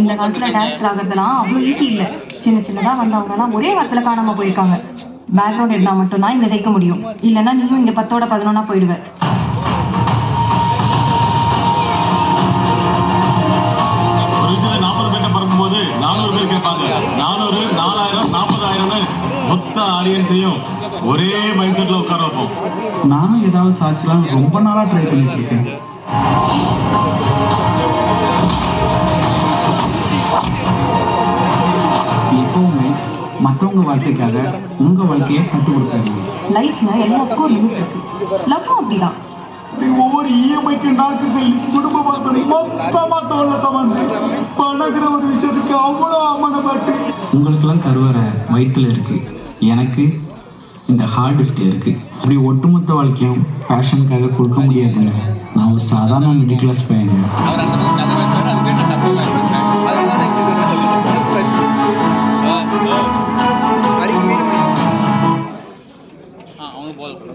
இந்த காலத்துல டேரக்டர் ஆகிறதுலாம் அவ்வளோ ஈஸி இல்லை. சின்ன சின்னதா வந்தவங்க எல்லாம் ஒரே வாரத்துல காணாம போயிருக்காங்க. பேக்ரவுண்ட் இருந்தா மட்டும்தான் இங்க ஜெயிக்க முடியும். இல்லைன்னா நீயும் இங்க பத்தோட பதினொன்னா போயிடுவ. ஒரு விஷயத்தை நாற்பது பேர்ட்ட பறக்கும்போது நானூறு பேர் கேட்பாங்க. நானூறு நாலாயிரம் நாற்பதாயிரம்னு மொத்த ஆடியன்ஸையும் ஒரே மைண்ட் செட்ல உட்கார வைப்போம் நானும் ஏதாவது சாதிச்சலாம் ரொம்ப நாளா ட்ரை பண்ணிட்டு இருக்கேன். எப்பவுமே மற்றவங்க வாழ்க்கைக்காக உங்க வாழ்க்கையை கற்றுக் கொடுக்காதீங்க. லைஃப்ல எல்லாத்துக்கும் ஒரு லிமிட் இருக்கு லவ்வும் அப்படிதான். ஒவ்வொரு இஎம்ஐக்கு நாக்கு தள்ளி குடும்ப பார்த்தோம் மொத்தமா தோல்ல கவர்ந்து பணங்கிற ஒரு விஷயத்துக்கு அவ்வளோ அமனப்பட்டு உங்களுக்கெல்லாம் கருவறை வயிற்றுல இருக்கு. எனக்கு இந்த ஹார்ட் டிஸ்கில் இருக்கு. அப்படி ஒட்டுமொத்த வாழ்க்கையும் பேஷனுக்காக கொடுக்க முடியாதுங்க. நான் ஒரு சாதாரண மிடில் கிளாஸ் பையன் அவங்க போதும்